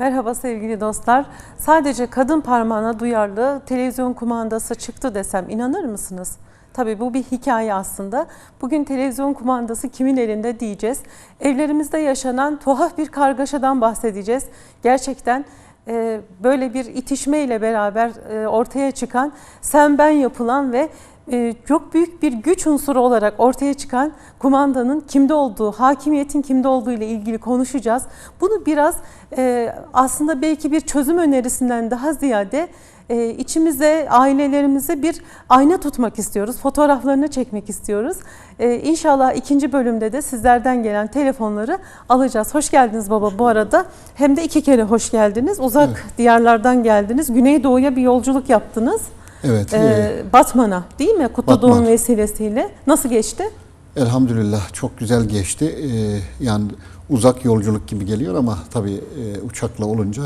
Merhaba sevgili dostlar. Sadece kadın parmağına duyarlı televizyon kumandası çıktı desem inanır mısınız? Tabii bu bir hikaye aslında. Bugün televizyon kumandası kimin elinde diyeceğiz. Evlerimizde yaşanan tuhaf bir kargaşadan bahsedeceğiz. Gerçekten e, böyle bir itişmeyle beraber e, ortaya çıkan sen ben yapılan ve çok büyük bir güç unsuru olarak ortaya çıkan kumandanın kimde olduğu, hakimiyetin kimde olduğu ile ilgili konuşacağız. Bunu biraz e, aslında belki bir çözüm önerisinden daha ziyade e, içimize, ailelerimize bir ayna tutmak istiyoruz. Fotoğraflarını çekmek istiyoruz. E, İnşallah ikinci bölümde de sizlerden gelen telefonları alacağız. Hoş geldiniz baba bu arada. Hem de iki kere hoş geldiniz. Uzak Evet. diyarlardan geldiniz. Güneydoğu'ya bir yolculuk yaptınız. Evet, e, Ee, Batman'a değil mi? Kutlu Batman. doğum vesilesiyle. Nasıl geçti? elhamdülillah çok güzel geçti. E, yani uzak yolculuk gibi geliyor ama tabii e, uçakla olunca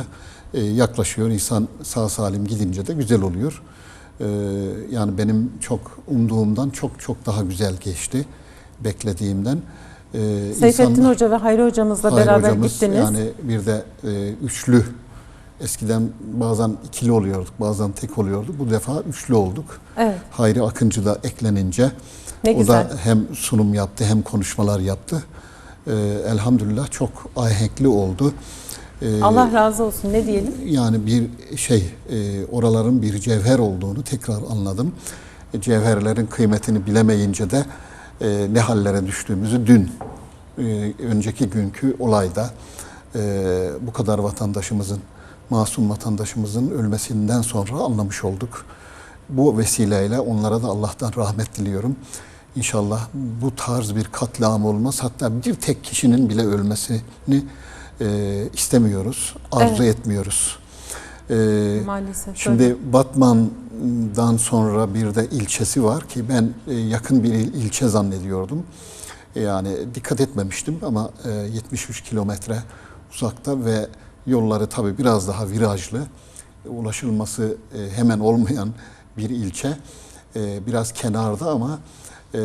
e, yaklaşıyor. İnsan sağ salim gidince de güzel oluyor. E, yani benim çok umduğumdan çok çok daha güzel geçti. Beklediğimden. E, Seyfettin insanlar- Hoca ve Hayri Hocamızla Hayır beraber hocamız, gittiniz. Yani bir de e, üçlü eskiden bazen ikili oluyorduk bazen tek oluyorduk. Bu defa üçlü olduk. Evet. Hayri Akıncı da eklenince Ne o güzel. da hem sunum yaptı hem konuşmalar yaptı. Ee, elhamdülillah çok ahenkli oldu. Ee, Allah razı olsun. Ne diyelim? yani bir şey e, oraların bir cevher olduğunu tekrar anladım. E, Cevherlerin kıymetini bilemeyince de e, ne hallere düştüğümüzü dün e, önceki günkü olayda e, bu kadar vatandaşımızın masum vatandaşımızın ölmesinden sonra anlamış olduk. Bu vesileyle onlara da Allah'tan rahmet diliyorum. İnşallah bu tarz bir katliam olmaz. Hatta bir tek kişinin bile ölmesini e, istemiyoruz, arzu etmiyoruz. E, Maalesef. Şimdi Batman'dan sonra bir de ilçesi var ki ben e, yakın bir il- ilçe zannediyordum. Yani dikkat etmemiştim ama e, 73 kilometre uzakta ve yolları tabii biraz daha virajlı. Ulaşılması e, hemen olmayan bir ilçe. E, Biraz kenarda ama e,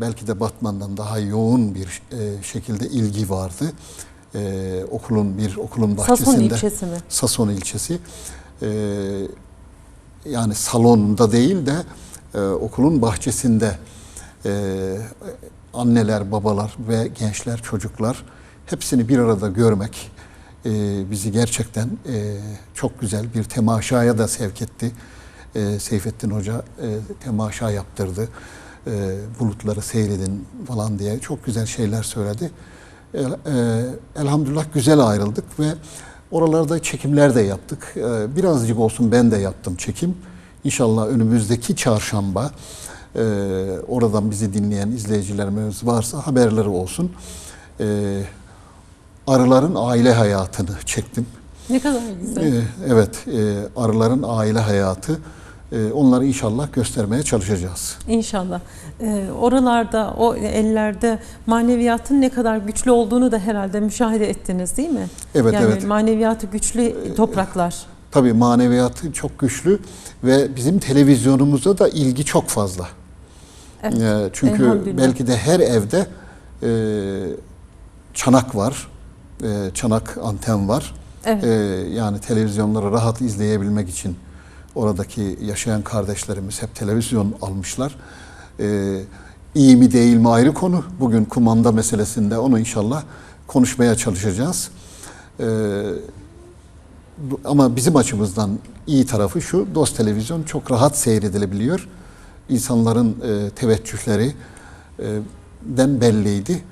belki de Batman'dan daha yoğun bir şekilde ilgi vardı. Okulun bir okulun bahçesinde. Sason ilçesi mi? Sason ilçesi. Yani salonda değil de okulun bahçesinde anneler, babalar ve gençler, çocuklar hepsini bir arada görmek e, bizi gerçekten e, çok güzel bir temaşaya da sevk etti. E, Seyfettin Hoca e, temaşa yaptırdı. E, bulutları seyredin falan diye çok güzel şeyler söyledi. El- e, elhamdülillah güzel ayrıldık ve oralarda çekimler de yaptık. E, birazcık olsun ben de yaptım çekim. İnşallah önümüzdeki çarşamba e, oradan bizi dinleyen izleyicilerimiz varsa haberleri olsun. E, arıların aile hayatını çektim. Ne kadar güzel. E, evet, e, arıların aile hayatı. E, onları inşallah göstermeye çalışacağız. İnşallah. Ee, oralarda, o ellerde maneviyatın ne kadar güçlü olduğunu da herhalde müşahede ettiniz değil mi? Evet, yani evet. maneviyatı güçlü topraklar. Tabii maneviyatı çok güçlü ve bizim televizyonumuza da ilgi çok fazla. Evet, Ee, çünkü belki de her evde e, çanak var, e, çanak anten var. Evet. E, yani televizyonları rahat izleyebilmek için oradaki yaşayan kardeşlerimiz hep televizyon almışlar. E, iyi mi değil mi ayrı konu. Bugün kumanda meselesinde onu inşallah konuşmaya çalışacağız. E, ama bizim açımızdan iyi tarafı şu, Dost Televizyon çok rahat seyredilebiliyor. İnsanların e, teveccühleri e, den belliydi.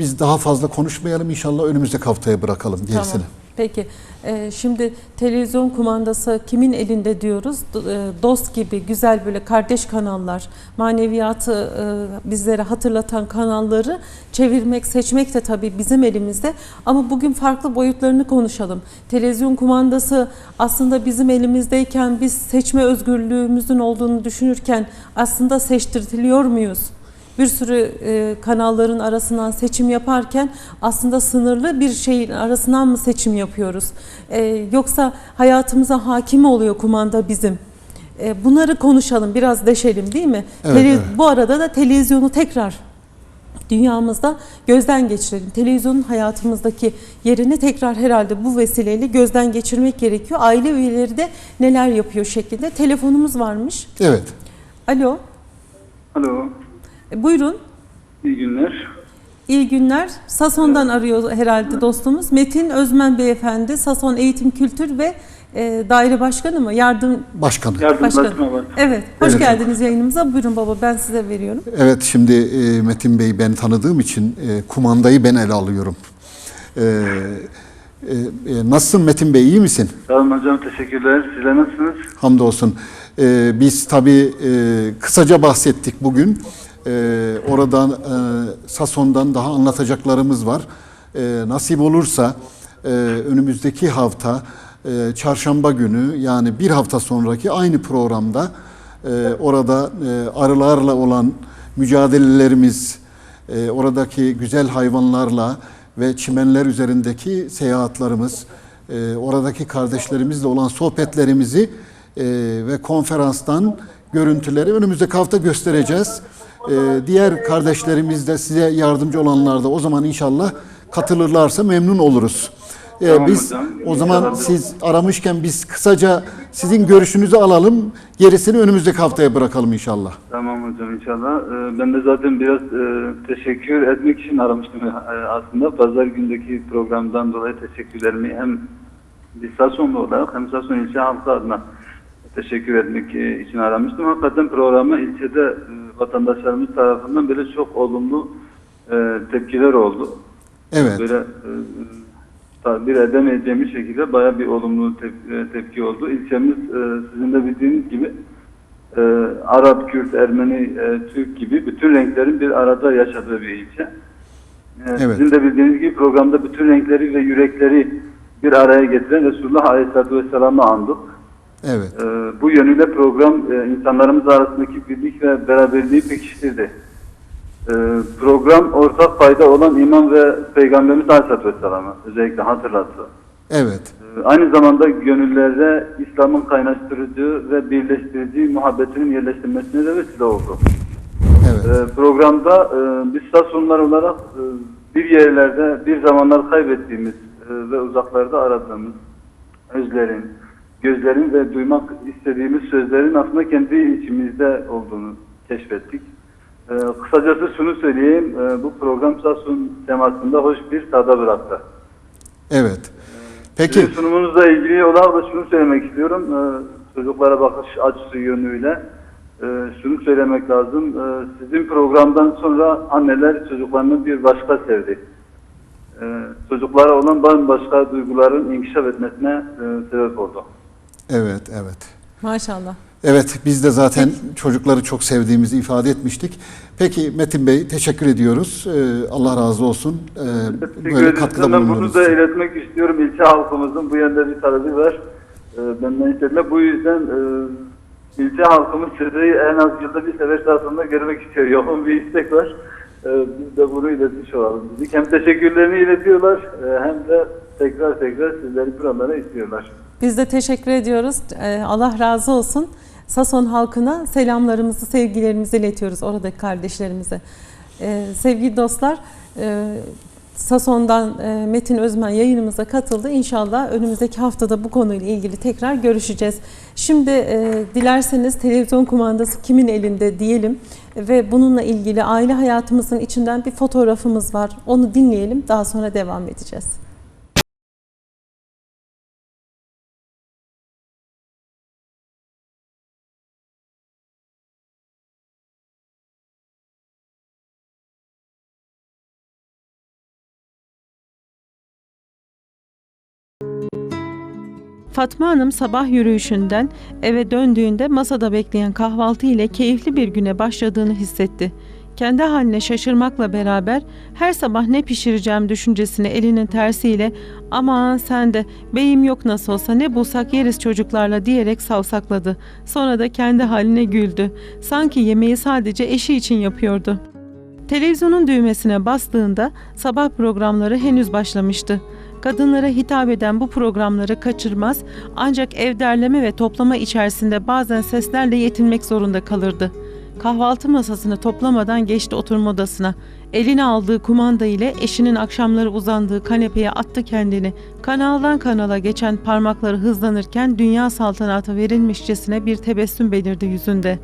Biz daha fazla konuşmayalım inşallah önümüzdeki haftaya bırakalım gerisini. Tamam. Peki e, şimdi televizyon kumandası kimin elinde diyoruz? E, Dost gibi güzel böyle kardeş kanallar, maneviyatı e, bizlere hatırlatan kanalları çevirmek, seçmek de tabii bizim elimizde. Ama bugün farklı boyutlarını konuşalım. Televizyon kumandası aslında bizim elimizdeyken biz seçme özgürlüğümüzün olduğunu düşünürken aslında seçtirtiliyor muyuz? Bir sürü e, kanalların arasından seçim yaparken aslında sınırlı bir şeyin arasından mı seçim yapıyoruz? E, yoksa hayatımıza hakim oluyor kumanda bizim? E, bunları konuşalım, biraz deşelim değil mi? Evet, Tele- evet. Bu arada da televizyonu tekrar dünyamızda gözden geçirelim. Televizyonun hayatımızdaki yerini tekrar herhalde bu vesileyle gözden geçirmek gerekiyor. Aile üyeleri de neler yapıyor şeklinde. Telefonumuz varmış. Evet. Alo, Alo, e, buyurun. iyi günler. İyi günler. Sason'dan arıyor herhalde dostumuz. Metin Özmen Beyefendi, Sason Eğitim Kültür ve e, Daire Başkanı mı? Yardım Başkanı. Yardımlaşma Başkanı. var. Evet, hoş Evet. geldiniz yayınımıza. Buyurun baba, ben size veriyorum. Evet şimdi e, Metin Bey ben tanıdığım için e, kumandayı ben ele alıyorum. E, e, e, nasılsın Metin Bey iyi misin? Sağ olun hocam, teşekkürler. Sizler nasılsınız? Hamdolsun. E, biz tabii e, kısaca bahsettik bugün. E, oradan e, Sason'dan daha anlatacaklarımız var. E, nasip olursa e, önümüzdeki hafta e, çarşamba günü yani bir hafta sonraki aynı programda e, orada e, arılarla olan mücadelelerimiz, e, oradaki güzel hayvanlarla ve çimenler üzerindeki seyahatlerimiz, e, oradaki kardeşlerimizle olan sohbetlerimizi e, ve konferanstan görüntüleri önümüzdeki hafta göstereceğiz. E, diğer kardeşlerimiz de size yardımcı olanlar da o zaman inşallah katılırlarsa memnun oluruz. E, Tamam biz hocam. o zaman İnşallah. siz aramışken biz kısaca sizin görüşünüzü alalım. Gerisini önümüzdeki haftaya bırakalım inşallah. Tamam hocam inşallah. Ee, ben de zaten biraz e, teşekkür etmek için aramıştım e, aslında. Pazar gündeki programdan dolayı teşekkürlerimi hem bir Sasonlu olarak hem Sason ilçe halkı adına teşekkür etmek e, için aramıştım. Hakikaten programa ilçede e, vatandaşlarımız tarafından böyle çok olumlu e, tepkiler oldu. Evet. Böyle tabir edemeyeceğimiz şekilde bayağı bir olumlu tep- tepki oldu. İlçemiz sizin de bildiğiniz gibi Arap, Kürt, Ermeni, Türk gibi bütün renklerin bir arada yaşadığı bir ilçe. Evet. Sizin de bildiğiniz gibi programda bütün renkleri ve yürekleri bir araya getiren Resulullah Aleyhisselatü Vesselam'ı andık. Evet. E, bu yönüyle program e, insanlarımız arasındaki birlik ve beraberliği pekiştirdi. E, program ortak fayda olan iman ve Peygamberimiz Aleyhisselatü Vesselam'ı özellikle hatırlattı. Evet. E, aynı zamanda gönüllerde İslam'ın kaynaştırıcı ve birleştirici muhabbetinin yerleştirmesine de vesile oldu. Evet. E, programda e, biz Sasonlar olarak e, bir yerlerde bir zamanlar kaybettiğimiz e, ve uzaklarda aradığımız özlerin, gözlerin ve duymak istediğimiz sözlerin aslında kendi içimizde olduğunu keşfettik. E, kısacası şunu söyleyeyim, e, bu program Sasun temasında hoş bir tada bıraktı. Evet. Peki. Sizin sunumunuzla ilgili olarak da şunu söylemek istiyorum. Ee, çocuklara bakış açısı yönüyle e, şunu söylemek lazım. Ee, sizin programdan sonra anneler çocuklarını bir başka sevdi. Ee, çocuklara olan bambaşka duyguların inkişaf etmesine e, sebep oldu. Evet, evet. Maşallah. Evet, biz de zaten çocukları çok sevdiğimizi ifade etmiştik. Peki Metin Bey teşekkür ediyoruz. Ee, Allah razı olsun. Ee, böyle ederim. katkıda Ben bunu da iletmek istiyorum. İlçe halkımızın bu yönde bir talebi var. Ee, benden istediğinde bu yüzden e, ilçe halkımız sizi en az yılda bir sefer sahasında görmek istiyor. Yoğun bir istek var. Ee, biz de bunu iletmiş olalım. Dedik. Hem teşekkürlerini iletiyorlar e, hem de tekrar tekrar sizleri buralara istiyorlar. Biz de teşekkür ediyoruz. Ee, Allah razı olsun. Sason halkına selamlarımızı, sevgilerimizi iletiyoruz oradaki kardeşlerimize. Ee, sevgili dostlar, e, Sason'dan e, Metin Özmen yayınımıza katıldı. İnşallah önümüzdeki haftada bu konuyla ilgili tekrar görüşeceğiz. Şimdi e, dilerseniz televizyon kumandası kimin elinde diyelim ve bununla ilgili aile hayatımızın içinden bir fotoğrafımız var. Onu dinleyelim, daha sonra devam edeceğiz. Fatma Hanım sabah yürüyüşünden eve döndüğünde masada bekleyen kahvaltı ile keyifli bir güne başladığını hissetti. Kendi haline şaşırmakla beraber her sabah ne pişireceğim düşüncesini elinin tersiyle aman sen de beyim yok nasıl olsa ne bulsak yeriz çocuklarla diyerek savsakladı. Sonra da kendi haline güldü. Sanki yemeği sadece eşi için yapıyordu. Televizyonun düğmesine bastığında sabah programları henüz başlamıştı. Kadınlara hitap eden bu programları kaçırmaz ancak ev derleme ve toplama içerisinde bazen seslerle yetinmek zorunda kalırdı. Kahvaltı masasını toplamadan geçti oturma odasına. Eline aldığı kumanda ile eşinin akşamları uzandığı kanepeye attı kendini. Kanaldan kanala geçen parmakları hızlanırken dünya saltanatı verilmişçesine bir tebessüm belirdi yüzünde.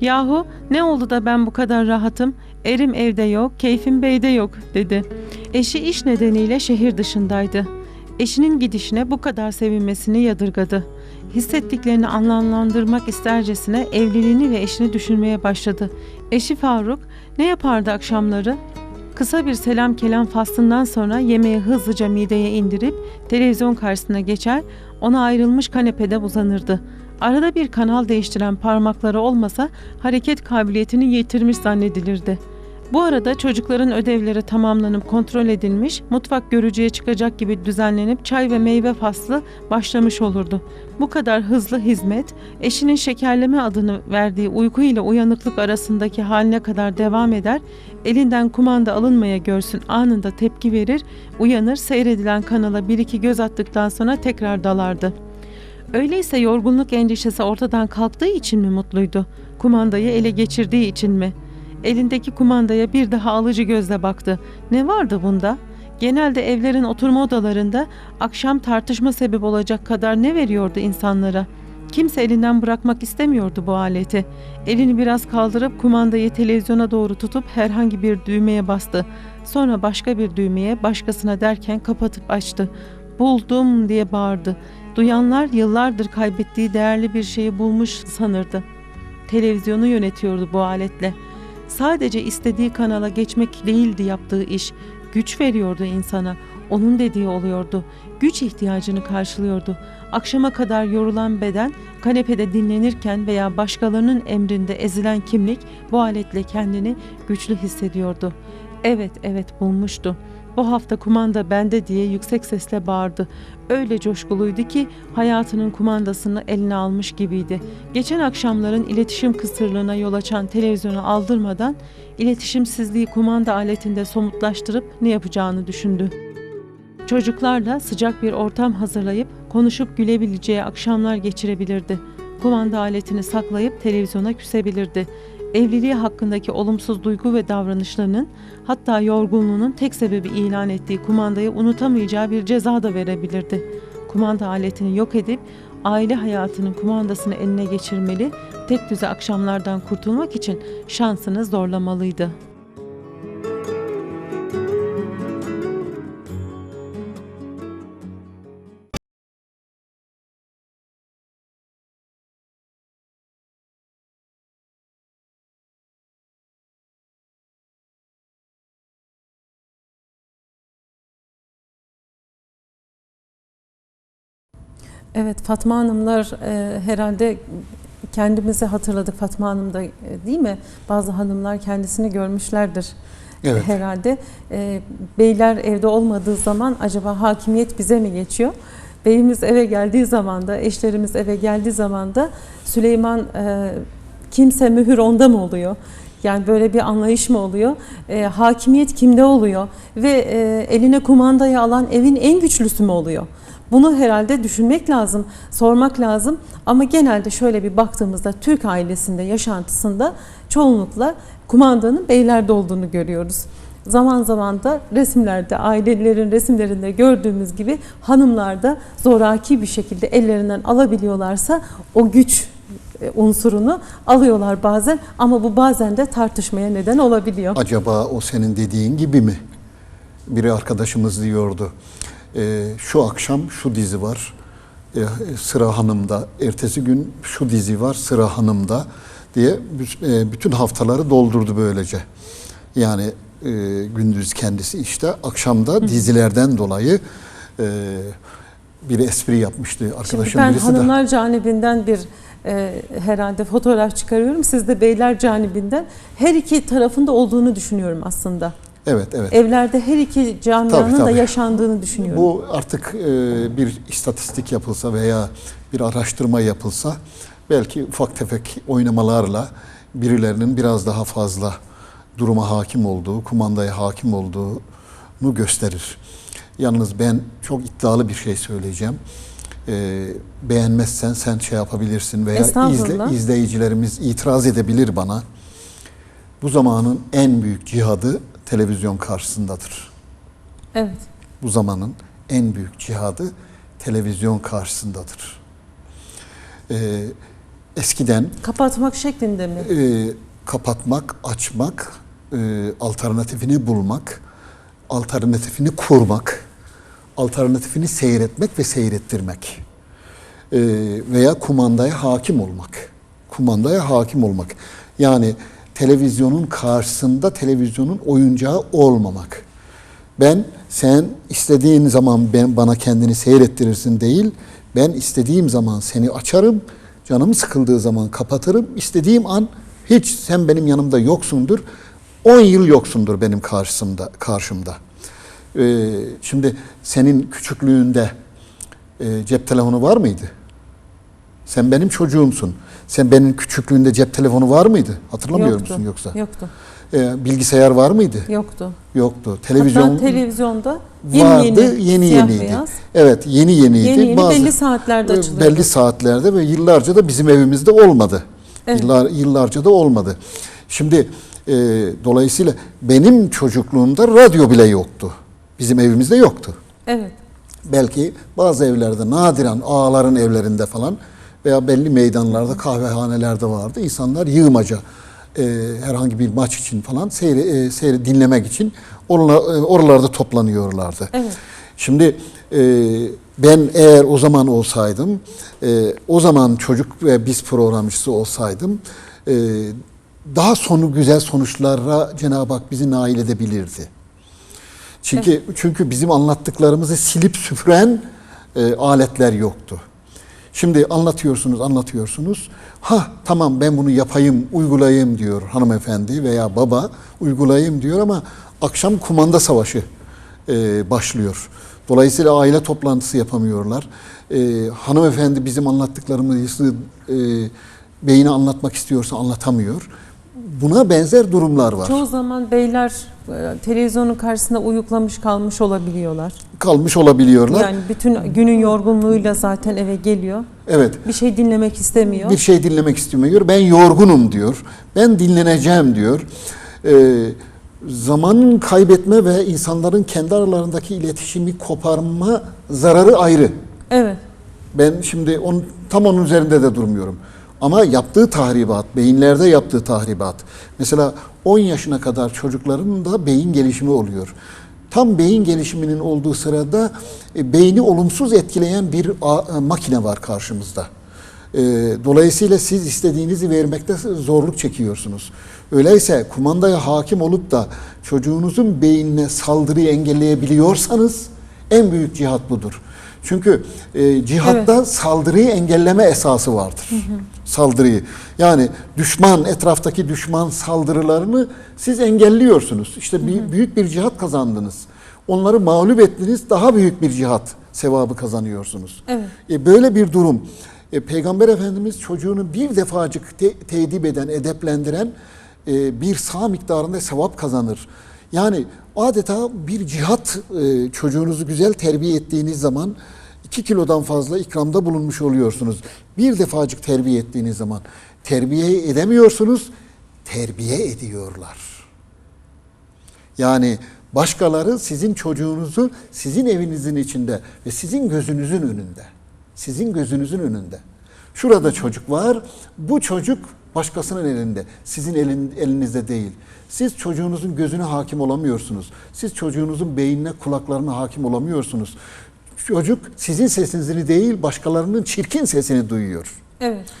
Yahu ne oldu da ben bu kadar rahatım? Erim evde yok, keyfim beyde yok dedi. Eşi iş nedeniyle şehir dışındaydı. Eşinin gidişine bu kadar sevinmesini yadırgadı. Hissettiklerini anlamlandırmak istercesine evliliğini ve eşini düşünmeye başladı. Eşi Faruk ne yapardı akşamları? Kısa bir selam kelam faslından sonra yemeği hızlıca mideye indirip televizyon karşısına geçer, ona ayrılmış kanepede uzanırdı. Arada bir kanal değiştiren parmakları olmasa hareket kabiliyetini yitirmiş zannedilirdi. Bu arada çocukların ödevleri tamamlanıp kontrol edilmiş, mutfak görücüye çıkacak gibi düzenlenip çay ve meyve faslı başlamış olurdu. Bu kadar hızlı hizmet, eşinin şekerleme adını verdiği uyku ile uyanıklık arasındaki haline kadar devam eder, elinden kumanda alınmaya görsün anında tepki verir, uyanır, seyredilen kanala bir iki göz attıktan sonra tekrar dalardı. Öyleyse yorgunluk endişesi ortadan kalktığı için mi mutluydu? Kumandayı ele geçirdiği için mi? Elindeki kumandaya bir daha alıcı gözle baktı. Ne vardı bunda? Genelde evlerin oturma odalarında akşam tartışma sebep olacak kadar ne veriyordu insanlara? Kimse elinden bırakmak istemiyordu bu aleti. Elini biraz kaldırıp kumandayı televizyona doğru tutup herhangi bir düğmeye bastı. Sonra başka bir düğmeye başkasına derken kapatıp açtı. Buldum diye bağırdı. Duyanlar yıllardır kaybettiği değerli bir şeyi bulmuş sanırdı. Televizyonu yönetiyordu bu aletle. Sadece istediği kanala geçmek değildi yaptığı iş. Güç veriyordu insana. Onun dediği oluyordu. Güç ihtiyacını karşılıyordu. Akşama kadar yorulan beden kanepede dinlenirken veya başkalarının emrinde ezilen kimlik bu aletle kendini güçlü hissediyordu. Evet evet bulmuştu. Bu hafta kumanda bende diye yüksek sesle bağırdı. Öyle coşkuluydu ki hayatının kumandasını eline almış gibiydi. Geçen akşamların iletişim kısırlığına yol açan televizyonu aldırmadan iletişimsizliği kumanda aletinde somutlaştırıp ne yapacağını düşündü. Çocuklarla sıcak bir ortam hazırlayıp konuşup gülebileceği akşamlar geçirebilirdi. Kumanda aletini saklayıp televizyona küsebilirdi. Evliliği hakkındaki olumsuz duygu ve davranışlarının hatta yorgunluğunun tek sebebi ilan ettiği kumandayı unutamayacağı bir ceza da verebilirdi. Kumanda aletini yok edip aile hayatının kumandasını eline geçirmeli, tek düze akşamlardan kurtulmak için şansını zorlamalıydı. Evet Fatma Hanımlar e, herhalde kendimizi hatırladık Fatma Hanım da e, değil mi? Bazı hanımlar kendisini görmüşlerdir Evet. herhalde. E, beyler evde olmadığı zaman acaba hakimiyet bize mi geçiyor? Beyimiz eve geldiği zaman da, eşlerimiz eve geldiği zaman da Süleyman e, kimse mühür onda mı oluyor? Yani böyle bir anlayış mı oluyor? E, hakimiyet kimde oluyor? Ve e, eline kumandayı alan evin en güçlüsü mü oluyor? Bunu herhalde düşünmek lazım, sormak lazım. Ama genelde şöyle bir baktığımızda Türk ailesinde, yaşantısında çoğunlukla kumandanın beylerde olduğunu görüyoruz. Zaman zaman da resimlerde, ailelerin resimlerinde gördüğümüz gibi hanımlar da zoraki bir şekilde ellerinden alabiliyorlarsa o güç e, unsurunu alıyorlar bazen ama bu bazen de tartışmaya neden olabiliyor. Acaba o senin dediğin gibi mi? Biri arkadaşımız diyordu. "E, şu akşam şu dizi var. e, sıra hanımda. Ertesi gün şu dizi var. Sıra hanımda diye e, bütün haftaları doldurdu böylece. Yani e, gündüz kendisi işte akşamda dizilerden dolayı e, bir espri yapmıştı Şimdi arkadaşım ben birisi de. hanımlar canibinden bir e, herhalde fotoğraf çıkarıyorum. Siz de beyler canibinden her iki tarafında olduğunu düşünüyorum aslında. Evet evet. Evlerde her iki camianın Tabii, da yaşandığını düşünüyorum. Bu artık e, bir istatistik yapılsa veya bir araştırma yapılsa belki ufak tefek oynamalarla birilerinin biraz daha fazla duruma hakim olduğu, kumandaya hakim olduğunu gösterir. Yalnız ben çok iddialı bir şey söyleyeceğim. e, beğenmezsen sen şey yapabilirsin veya izle, izleyicilerimiz itiraz edebilir bana. Bu zamanın en büyük cihadı televizyon karşısındadır. Evet. Bu zamanın en büyük cihadı televizyon karşısındadır. Ee, eskiden Kapatmak şeklinde mi? e, kapatmak, açmak, e, alternatifini bulmak, alternatifini kurmak, alternatifini seyretmek ve seyrettirmek E, veya kumandaya hakim olmak. Kumandaya hakim olmak. Yani televizyonun karşısında televizyonun oyuncağı olmamak. Ben sen istediğin zaman ben bana kendini seyrettirirsin değil. Ben istediğim zaman seni açarım. Canım sıkıldığı zaman kapatırım. İstediğim an hiç sen benim yanımda yoksundur. 10 yıl yoksundur benim karşımda karşımda. Ee, şimdi senin küçüklüğünde e, cep telefonu var mıydı? Sen benim çocuğumsun. Sen benim küçüklüğünde cep telefonu var mıydı? Hatırlamıyor Yoktu. musun yoksa? Yoktu. Ee, bilgisayar var mıydı? Yoktu. Yoktu. Televizyon Hatta televizyonda yeni vardı, yeni, yeni yeniydi. beyaz. Evet, yeni yeniydi. Yeni yeni Bazı- belli saatlerde e, açılıyordu. Belli saatlerde ve yıllarca da bizim evimizde olmadı. Evet. Yıllar, yıllarca da olmadı. Şimdi e, dolayısıyla benim çocukluğumda radyo bile yoktu. Bizim evimizde yoktu. Evet. Belki bazı evlerde nadiren ağaların evlerinde falan veya belli meydanlarda kahvehanelerde vardı. İnsanlar yığmaca e, herhangi bir maç için falan seyri, e, seyri dinlemek için orla- e, oralarda toplanıyorlardı. Evet. Şimdi e, ben eğer o zaman olsaydım, e, o zaman çocuk ve biz programcısı olsaydım, e, daha sonu güzel sonuçlara Cenab-ı Hak bizi nail edebilirdi. Çünkü çünkü bizim anlattıklarımızı silip süpüren e, aletler yoktu. Şimdi anlatıyorsunuz, anlatıyorsunuz. Ha tamam ben bunu yapayım, uygulayayım diyor hanımefendi veya baba uygulayayım diyor ama akşam kumanda savaşı e, başlıyor. Dolayısıyla aile toplantısı yapamıyorlar. E, hanımefendi bizim anlattıklarımızı e, beyine anlatmak istiyorsa anlatamıyor. Buna benzer durumlar var. Çoğu zaman beyler televizyonun karşısında uyuklamış kalmış olabiliyorlar. Kalmış olabiliyorlar. Yani bütün günün yorgunluğuyla zaten eve geliyor. Evet. Bir şey dinlemek istemiyor. Bir şey dinlemek istemiyor. Ben yorgunum diyor. Ben dinleneceğim diyor. Ee, zamanın kaybetme ve insanların kendi aralarındaki iletişimi koparma zararı ayrı. Evet. Ben şimdi on, tam onun üzerinde de durmuyorum. Ama yaptığı tahribat, beyinlerde yaptığı tahribat. Mesela 10 yaşına kadar çocukların da beyin gelişimi oluyor. Tam beyin gelişiminin olduğu sırada e, beyni olumsuz etkileyen bir e, makine var karşımızda. E, dolayısıyla siz istediğinizi vermekte zorluk çekiyorsunuz. Öyleyse kumandaya hakim olup da çocuğunuzun beynine saldırıyı engelleyebiliyorsanız en büyük cihat budur. Çünkü e, cihatta saldırıyı engelleme esası vardır. Saldırıyı. Yani düşman, etraftaki düşman saldırılarını siz engelliyorsunuz. İşte bir, büyük bir cihat kazandınız. Onları mağlup ettiniz, daha büyük bir cihat sevabı kazanıyorsunuz. Evet. E, böyle bir durum. E, Peygamber Efendimiz çocuğunu bir defacık te- tedip eden, edeplendiren e, bir sağ miktarında sevap kazanır. Yani adeta bir cihat e, çocuğunuzu güzel terbiye ettiğiniz zaman 2 kilodan fazla ikramda bulunmuş oluyorsunuz. Bir defacık terbiye ettiğiniz zaman terbiye edemiyorsunuz, terbiye ediyorlar. Yani başkaları sizin çocuğunuzu sizin evinizin içinde ve sizin gözünüzün önünde. Sizin gözünüzün önünde. Şurada çocuk var. Bu çocuk başkasının elinde. Sizin elin, elinizde değil. Siz çocuğunuzun gözüne hakim olamıyorsunuz. Siz çocuğunuzun beynine, kulaklarına hakim olamıyorsunuz. Çocuk sizin sesinizi değil, başkalarının çirkin sesini duyuyor. Evet.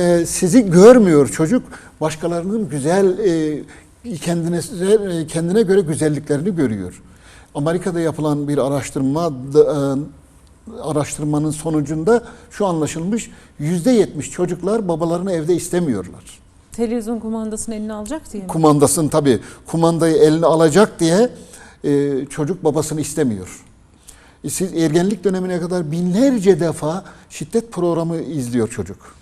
E, sizi görmüyor çocuk başkalarının güzel e, kendine e, kendine göre güzelliklerini görüyor. Amerika'da yapılan bir araştırma araştırmanın sonucunda şu anlaşılmış yüzde yetmiş çocuklar babalarını evde istemiyorlar. Televizyon kumandasını eline alacak diye mi? Kumandasını tabii kumandayı eline alacak diye e, çocuk babasını istemiyor. E, siz ergenlik dönemine kadar binlerce defa şiddet programı izliyor çocuk.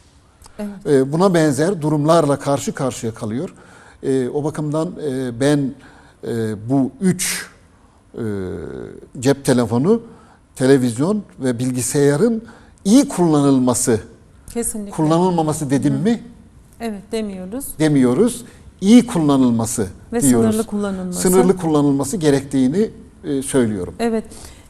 Evet. E, buna benzer durumlarla karşı karşıya kalıyor. E, o bakımdan e, ben e, bu üç e, cep telefonu, televizyon ve bilgisayarın iyi kullanılması, Kesinlikle. kullanılmaması dedim mi Evet demiyoruz. demiyoruz. İyi kullanılması Ve diyoruz. sınırlı kullanılması. Sınırlı kullanılması gerektiğini e, söylüyorum. Evet.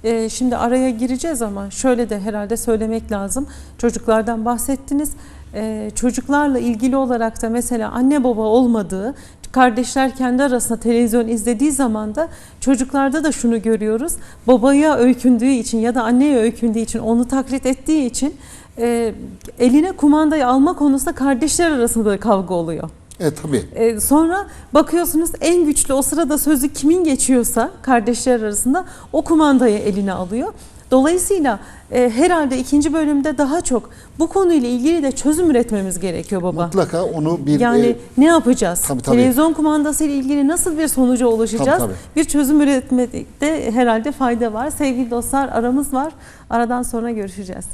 Ee, şimdi araya gireceğiz ama şöyle de herhalde söylemek lazım. Çocuklardan bahsettiniz. Ee, çocuklarla ilgili olarak da mesela anne baba olmadığı, kardeşler kendi arasında televizyon izlediği zaman da çocuklarda da şunu görüyoruz. Babaya öykündüğü için ya da anneye öykündüğü için, onu taklit ettiği için e, eline kumandayı alma konusunda kardeşler arasında da kavga oluyor. E tabii. Ee, sonra bakıyorsunuz en güçlü o sırada sözü kimin geçiyorsa kardeşler arasında o kumandayı eline alıyor. Dolayısıyla e, herhalde ikinci bölümde daha çok bu konuyla ilgili de çözüm üretmemiz gerekiyor baba. Mutlaka onu bir Yani e, ne yapacağız? tabii, tabii. Televizyon kumandası ile ilgili nasıl bir sonuca ulaşacağız? Tabii, Bir çözüm üretmede herhalde fayda var. Sevgili dostlar aramız var. Aradan sonra görüşeceğiz.